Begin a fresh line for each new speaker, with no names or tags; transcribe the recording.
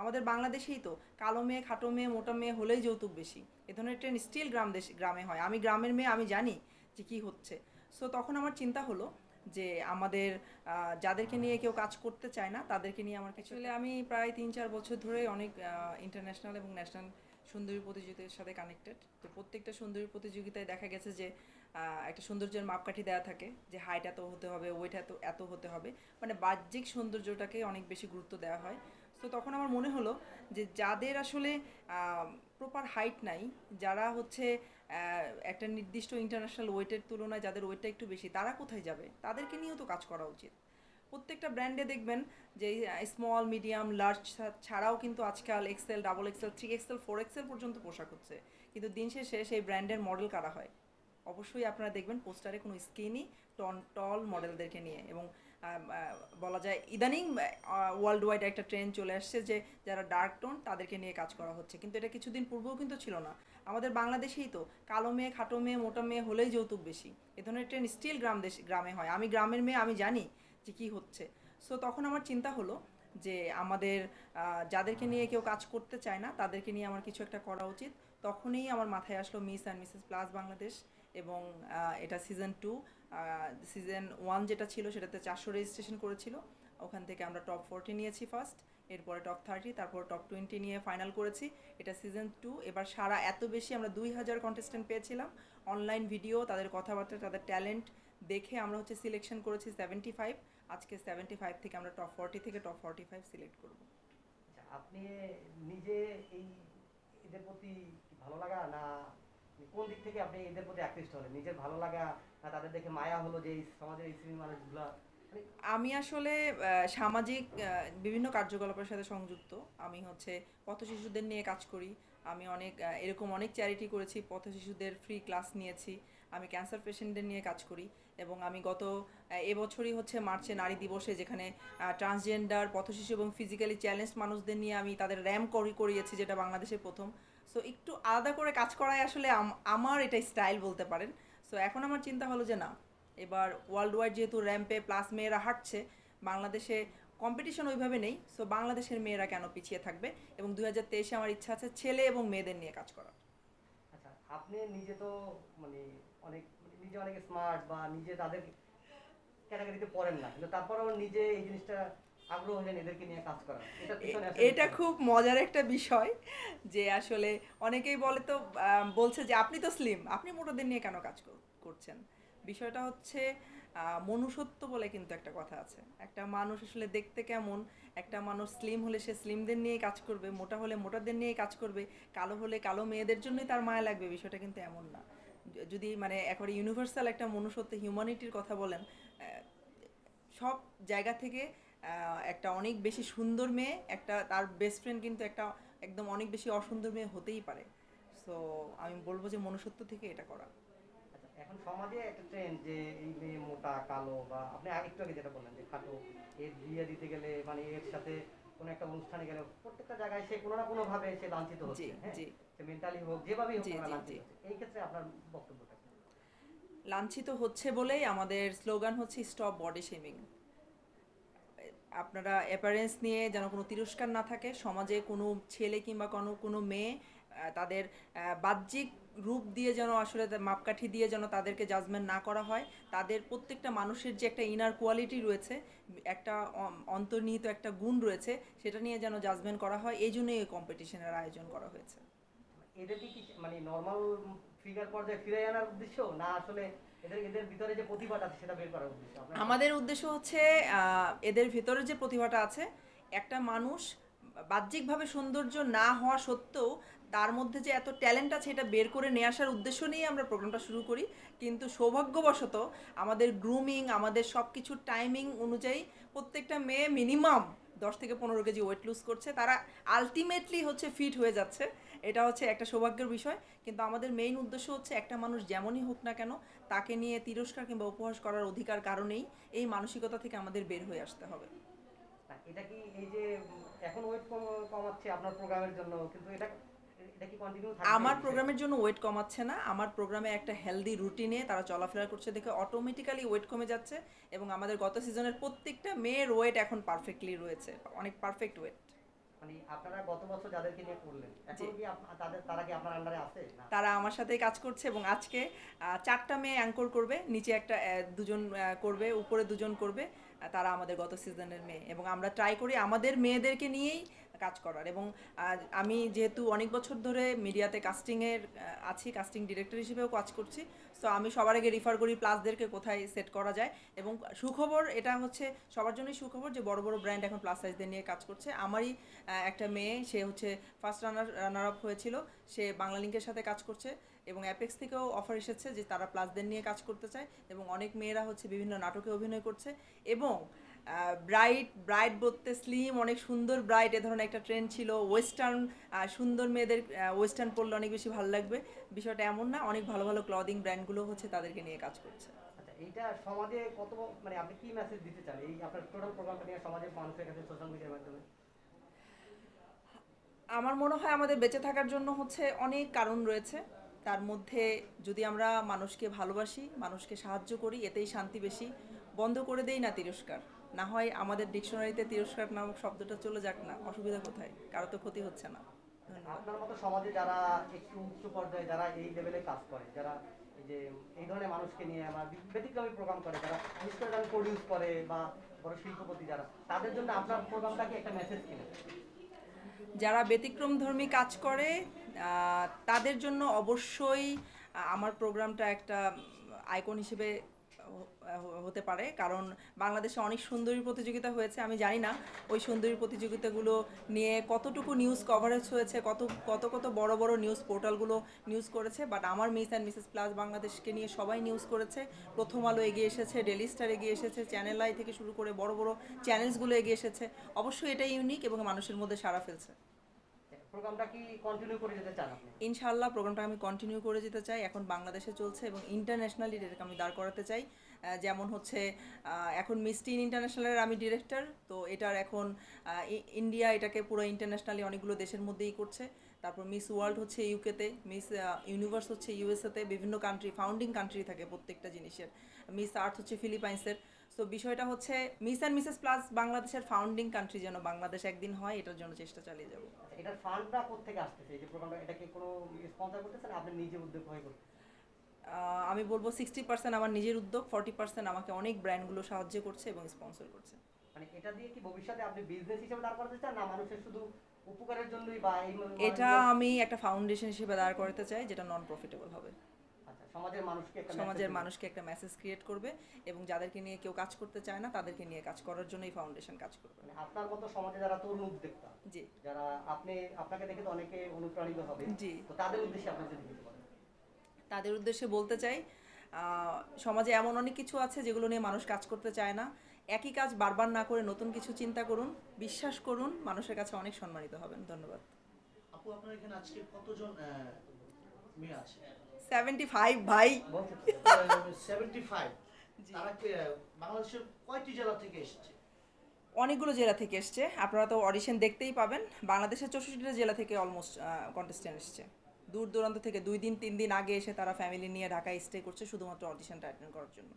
আমাদের বাংলাদেশেই তো কালো মেয়ে, খাটো মেয়ে, মোটা মেয়ে হলেই যৌতুক বেশি। এ ধরনের ট্রেন স্টিল গ্রাম দেশ, গ্রামে হয়। আমি গ্রামের মেয়ে, আমি জানি যে কী হচ্ছে। সো তখন আমার চিন্তা হলো যে আমাদের যাদেরকে নিয়ে কেউ কাজ করতে চায় না, তাদেরকে নিয়ে আমার কিছু আমি প্রায় তিন চার বছর ধরে অনেক ইন্টারন্যাশনাল এবং ন্যাশনাল সুন্দরী প্রতিযোগিতার সাথে কানেক্টেড তো প্রত্যেকটা সুন্দরী প্রতিযোগিতায় দেখা গেছে যে একটা সৌন্দর্যের মাপকাঠি দেওয়া থাকে যে হাইট এত হতে হবে ওয়েট এত এত হতে হবে। মানে বাহ্যিক সৌন্দর্যটাকে অনেক বেশি গুরুত্ব দেওয়া হয়। তো তখন আমার মনে হলো যে যাদের আসলে প্রপার হাইট নাই, যারা হচ্ছে একটা নির্দিষ্ট ইন্টারন্যাশনাল ওয়েটের তুলনায় যাদের ওয়েটটা একটু বেশি, তারা কোথায় যাবে? তাদেরকে নিয়েও তো কাজ করা উচিত। প্রত্যেকটা ব্র্যান্ডে দেখবেন যে স্মল মিডিয়াম লার্জ ছাড়াও কিন্তু আজকাল XL double XL three XL four XL পর্যন্ত পোশাক হচ্ছে। কিন্তু দিন শেষে সেই ব্র্যান্ডের মডেল কারা হয়? অবশ্যই আপনারা দেখবেন পোস্টারে কোনো স্কিনি টন টল মডেলদেরকে নিয়ে। এবং বলা যায় ইদানিং ওয়ার্ল্ড ওয়াইড একটা ট্রেন্ড চলে আসছে যে যারা ডার্ক টোন তাদেরকে নিয়ে কাজ করা হচ্ছে। কিন্তু এটা কিছুদিন পূর্বেও কিন্তু ছিল না। আমাদের বাংলাদেশেই তো কালো মেয়ে, খাটো মেয়ে, মোটা মেয়ে হলেই যৌতুক বেশি। এ ধরনের ট্রেন স্টিল গ্রাম দেশ, গ্রামে হয়। আমি গ্রামের মেয়ে, আমি জানি যে কী হচ্ছে। সো তখন আমার চিন্তা হলো যে আমাদের যাদেরকে নিয়ে কেউ কাজ করতে চায় না, তাদেরকে নিয়ে আমার কিছু একটা করা উচিত। তখনই আমার মাথায় আসলো miss and Mrs plus Bangladesh এবং এটা সিজন টু সিজন ওয়ান যেটা ছিল সেটাতে চারশো রেজিস্ট্রেশন করেছিল। ওখান থেকে আমরা টপ ফোরটি নিয়েছি ফার্স্ট এরপরে টপ থার্টি তারপর টপ টোয়েন্টি নিয়ে ফাইনাল করেছি। এটা সিজন টু এবার সারা এত বেশি আমরা দুই হাজার কন্টেস্টেন্ট পেয়েছিলাম। অনলাইন ভিডিও তাদের কথাবার্তা তাদের ট্যালেন্ট দেখে আমরা হচ্ছে সিলেকশন করেছি সেভেন্টি ফাইভ আজকে সেভেন্টি ফাইভ থেকে আমরা টপ ফর্টি থেকে টপ ফর্টি ফাইভ সিলেক্ট করব।
আচ্ছা, আপনি নিজে এই এদের প্রতি ভালো লাগা না কোন দিক থেকে আপনি এদের প্রতি আকৃষ্ট হলেন? নিজের ভালো লাগা তাদের দেখে মায়া হলো যে সমাজের এই শ্রেণির মানুষগুলা? মানে
আমি আসলে সামাজিক বিভিন্ন কার্যকলাপের সাথে সংযুক্ত। আমি হচ্ছে পথ শিশুদের নিয়ে কাজ করি। আমি অনেক এরকম অনেক চ্যারিটি করেছি, পথ শিশুদের ফ্রি ক্লাস নিয়েছি। আমি ক্যান্সার পেশেন্টদের নিয়ে কাজ করি এবং আমি গত এবছরই হচ্ছে মার্চে নারী দিবসে যেখানে ট্রান্সজেন্ডার পথ শিশু এবং ফিজিক্যালি চ্যালেঞ্জ মানুষদের নিয়ে আমি তাদের র্যাম করি, করিয়েছি, যেটা বাংলাদেশের প্রথম। সো একটু আলাদা করে কাজ করাই আসলে আম- আমার এটা স্টাইল বলতে পারেন। সো এখন আমার চিন্তা হলো যে না, এবার ওয়ার্ল্ড ওয়াইড যেহেতু র্যাম্পে প্লাস মেয়েরা হাঁটছে, বাংলাদেশে কম্পিটিশন ওইভাবে নেই। সো বাংলাদেশের মেয়েরা কেন পিছিয়ে থাকবে? এবং দুই হাজার তেইশে আমার ইচ্ছা আছে ছেলে এবং মেয়েদের নিয়ে কাজ করার।
আচ্ছা আপনি নিজে তো মানে অনেক মানে নিজে অনেক স্মার্ট বা নিজে তাদের ক্যাটাগরিতে পড়েন না। কিন্তু তারপরেও নিজে এই জিনিসটা আগ্রহ হলেন এদেরকে নিয়ে কাজ করা এটা?
খুব মজার একটা বিষয় যে আসলে অনেকেই বলে তো বলছে যে আপনি তো স্লিম আপনি মোটোদের নিয়ে কেন কাজ করছেন? বিষয়টা হচ্ছে মনুষ্যত্ব বলে কিন্তু একটা কথা আছে। একটা মানুষ আসলে দেখতে কেমন একটা মানুষ স্লিম হলে সে স্লিমদের নিয়ে কাজ করবে মোটা হলে মোটাদের নিয়ে কাজ করবে কালো হলে কালো মেয়েদের জন্যই তার মায়া লাগবে বিষয়টা কিন্তু এমন না। যদি মানে একেবারে ইউনিভার্সাল একটা মনুষ্যত্ব হিউম্যানিটির কথা বলেন সব জায়গা থেকে একটা অনেক বেশি সুন্দর মেয়ে একটা তার বেস্ট ফ্রেন্ড কিন্তু একটা একদম অনেক বেশি অসুন্দর মেয়ে হতেই পারে। সো আমি বলব যে মনুষ্যত্ব থেকে এটা করা।
আচ্ছা এখন সমাজে একটা ট্রেন্ড যে এই মেয়ে মোটা কালো বা আপনি আগে একটু আগে যেটা বললেন যে খাটো এর বিয়ে দিতে গেলে মানে এর সাথে কোনো একটা অনুষ্ঠানে গেলে প্রত্যেকটা জায়গায় সে কোনো না কোনো ভাবে সে লাঞ্ছিত হচ্ছে হ্যাঁ? সে মেন্টালি হোক যেভাবেই হোক লাঞ্ছিত এই ক্ষেত্রে আপনার বক্তব্যটা?
লাঞ্ছিত হচ্ছে বলেই আমাদের স্লোগান হচ্ছে স্টপ বডি শেমিং আপনারা অ্যাপারেন্স নিয়ে যেন কোনো তিরস্কার না থাকে, সমাজে কোনো ছেলে কিংবা কোনো কোনো মেয়ে তাদের বাহ্যিক রূপ দিয়ে যেন আসলে মাপকাঠি দিয়ে যেন তাদেরকে জাজমেন্ট না করা হয়, তাদের প্রত্যেকটা মানুষের যে একটা ইনার কোয়ালিটি রয়েছে, একটা অন্তর্নিহিত একটা গুণ রয়েছে, সেটা নিয়ে যেন জাজমেন্ট করা হয়, এই জন্যই এই কম্পিটিশনের আয়োজন করা হয়েছে।
এদেরকে কি মানে নর্মাল ফিগার পর্যায়ে ফিরে আনার উদ্দেশ্য? না আসলে
আমাদের উদ্দেশ্য হচ্ছে এদের ভেতরে যে প্রতিভাটা আছে, একটা মানুষ বাহ্যিকভাবে সৌন্দর্য না হওয়া সত্ত্বেও তার মধ্যে যে এত ট্যালেন্ট আছে এটা বের করে নিয়ে আসার উদ্দেশ্য নিয়ে আমরা প্রোগ্রামটা শুরু করি। কিন্তু সৌভাগ্যবশত আমাদের গ্রুমিং আমাদের সব কিছুর টাইমিং অনুযায়ী প্রত্যেকটা মেয়ে মিনিমাম দশ থেকে পনেরো কেজি ওয়েট লুজ করছে। তারা আলটিমেটলি হচ্ছে ফিট হয়ে যাচ্ছে। এটা হচ্ছে একটা সৌভাগ্যের বিষয় কিন্তু আমাদের মেইন উদ্দেশ্য হচ্ছে একটা মানুষ যেমনই হোক না কেন তাকে নিয়ে তিরস্কার কিংবা উপহাস করার অধিকার কারণেই এই মানসিকতা থেকে আমাদের বের হয়ে আসতে হবে।
এটা কি এই যে এখন ওয়েট কমাচ্ছে আপনার প্রোগ্রামের জন্য কিন্তু এটা
আমার প্রোগ্রামের জন্য ওয়েট কমাচ্ছে না আমার প্রোগ্রামে একটা হেলদি রুটিনে তারা চলাফেরা করছে দেখে অটোমেটিক্যালি ওয়েট কমে যাচ্ছে এবং আমাদের গত সিজনের প্রত্যেকটা মেয়ের ওয়েট এখন পারফেক্টলি রয়েছে অনেক পারফেক্ট ওয়েট
মানে তারা
আমার সাথে কাজ করছে এবং আজকে আহ, চারটা মেয়ে অ্যাঙ্কর করবে নিচে একটা দুজন করবে উপরে দুজন করবে তারা আমাদের গত সিজনের মেয়ে। এবং আমরা ট্রাই করি আমাদের মেয়েদেরকে নিয়েই কাজ করার এবং আমি যেহেতু অনেক বছর ধরে মিডিয়াতে কাস্টিংয়ের আছি কাস্টিং ডিরেক্টর হিসেবেও কাজ করছি সো আমি সবার আগে রিফার করি প্লাসদেরকে কোথায় সেট করা যায় এবং সুখবর এটা হচ্ছে সবার জন্যই সুখবর যে বড় বড় ব্র্যান্ড এখন প্লাস সাইজদের নিয়ে কাজ করছে। আমারই একটা মেয়ে, সে হচ্ছে ফার্স্ট রানার রানার আপ হয়েছিল, সে বাংলা লিঙ্কের সাথে কাজ করছে এবং অ্যাপেক্স থেকেও অফার এসেছে যে তারা প্লাসদের নিয়ে কাজ করতে চায় এবং অনেক মেয়েরা হচ্ছে বিভিন্ন নাটকে অভিনয় করছে এবং ব্রাইট ব্রাইট বলতে স্লিম অনেক সুন্দর ব্রাইট এ ধরনের একটা ট্রেন্ড ছিল। ওয়েস্টার্ন সুন্দর মেয়েদের ওয়েস্টার্ন পরলে অনেক বেশি ভালো লাগবে। বিষয়টা এমন না অনেক ভালো ভালো ক্লদিং ব্র্যান্ডগুলো হচ্ছে তাদেরকে নিয়ে কাজ করছে।
আচ্ছা এইটা সমাজে কত মানে আপনি কি মেসেজ দিতে চান? এই আপনার টোটাল প্রোগ্রামটা নিয়ে সমাজের মানুষের কাছে সোশ্যাল মিডিয়ার মাধ্যমে?
আমার মনে হয় আমাদের বেঁচে থাকার জন্য হচ্ছে অনেক কারণ রয়েছে। তার মধ্যে যদি আমরা মানুষকে ভালোবাসি মানুষকে সাহায্য করি এতেই শান্তি বেশি। বন্ধ করে দেই না তিরস্কার। না হয় আমাদের ডিকশনারিতে তিরস্কার নামক শব্দটা চলে যাক না অসুবিধা কোথায়? কারও তো ক্ষতি হচ্ছে না।
আপনার মতো সমাজে যারা একটু উচ্চ পর্যায়ে যারা এই লেভেলে কাজ করে যারা যে এই ধরনের মানুষকে নিয়ে আমার ব্যতিক্রমী প্রোগ্রাম করে যারা বিশেষ করে যারা প্রডিউস করে বা বড় শিল্পপতি যারা তাদের জন্য আপনার প্রোগ্রামটা কি একটা মেসেজ কিনে?
যারা ব্যতিক্রম ধর্মী কাজ করে তাদের জন্য অবশ্যই আমার প্রোগ্রামটা একটা আইকন হিসেবে হতে পারে। কারণ বাংলাদেশে অনেক সুন্দরী প্রতিযোগিতা হয়েছে, আমি জানি না ওই সুন্দরী প্রতিযোগিতাগুলো নিয়ে কতটুকু নিউজ কভারেজ হয়েছে, কত কত কত বড় বড় নিউজ পোর্টালগুলো নিউজ করেছে বাট আমার মিস অ্যান্ড মিসেস প্লাস বাংলাদেশকে নিয়ে সবাই নিউজ করেছে। প্রথম আলো এগিয়ে এসেছে ডেলি স্টার এগিয়ে এসেছে চ্যানেল আই থেকে শুরু করে বড় বড় চ্যানেলসগুলো এগিয়ে এসেছে। অবশ্যই এটা ইউনিক এবং মানুষের মধ্যে সাড়া ফেলছে। ইনশাআল্লাহ প্রোগ্রামটা আমি কন্টিনিউ করে যেতে চাই। এখন বাংলাদেশে চলছে এবং ইন্টারন্যাশনালি এটাকে আমি দাঁড় করাতে চাই। যেমন হচ্ছে এখন মিস্টি ইন ইন্টারন্যাশনালের আমি ডিরেক্টর তো এটার এখন ইন্ডিয়া এটাকে পুরো ইন্টারন্যাশনালি অনেকগুলো দেশের মধ্যেই করছে। তারপর মিস ওয়ার্ল্ড হচ্ছে ইউকেতে মিস ইউনিভার্স হচ্ছে ইউএসএতে বিভিন্ন কান্ট্রি ফাউন্ডিং কান্ট্রি থাকে প্রত্যেকটা জিনিসের। মিস আর্থ হচ্ছে ফিলিপাইন্সের সো বিষয়টা হচ্ছে মিস অ্যান্ড মিসেস প্লাস বাংলাদেশের ফাউন্ডিং কান্ট্রি যেন বাংলাদেশ একদিন হয় এটার জন্য চেষ্টা চালিয়ে যাব।
আচ্ছা এটার ফান্ডটা কোথেকে আসতেছে? এই যে প্রোগ্রামটা এটা কি কোনো স্পন্সর করতেছেন আপনি নিজে উদ্যোগ হয়ে করতেছেন?
আমি বলব সিক্সটি পার্সেন্ট আমার নিজের উদ্যোগ ফর্টি পার্সেন্ট আমাকে অনেক ব্র্যান্ডগুলো সাহায্য করছে এবং স্পন্সর করছে।
মানে এটা দিয়ে কি ভবিষ্যতে আপনি বিজনেস হিসেবে দাঁড় করাতে চান না মানুষের শুধু উপকারের জন্যই বা
এটা আমি একটা ফাউন্ডেশন হিসেবে দাঁড় করাতে চাই যেটা নন প্রফিটেবল হবে।
সমাজের মানুষকে একটা
সমাজের মানুষকে একটা মেসেজ ক্রিয়েট করবে এবং যাদেরকে নিয়ে কেউ কাজ করতে চায় না তাদেরকে নিয়ে কাজ করার জন্যই ফাউন্ডেশন কাজ করবে।
মানে আপনার মতো সমাজে যারা তরুণ উদ্যোক্তা
জি।
যারা আপনি আপনাকে দেখে তো অনেকে অনুপ্রাণিত হবে।
জি।
তো তাদের উদ্দেশ্যে আপনি যদি কিছু বলেন।
তাদের উদ্দেশ্যে বলতে চাই সমাজে এমন অনেক কিছু আছে যেগুলো নিয়ে মানুষ কাজ করতে চায় না। একই কাজ বারবার না করে নতুন কিছু চিন্তা করুন বিশ্বাস করুন মানুষের কাছে অনেক সম্মানিত হবেন। ধন্যবাদ।
আপু আপনার এখানে আজকে কতজন মেয়ে আছে?
সেভেন্টি ফাইভ ভাই
সেভেন্টি ফাইভ বাংলাদেশের কয়টি জেলা থেকে এসেছে?
অনেকগুলো জেলা থেকে এসছে। আপনারা তো অডিশন দেখতেই পাবেন। বাংলাদেশের চৌষট্টিটা জেলা থেকে অলমোস্ট কন্টেস্টেন্ট এসছে। দূর দূরান্ত থেকে দুই দিন তিন দিন আগে এসে তারা ফ্যামিলি নিয়ে ঢাকায় স্টে করছে শুধুমাত্র অডিশনটা অ্যাটেন্ড করার জন্য।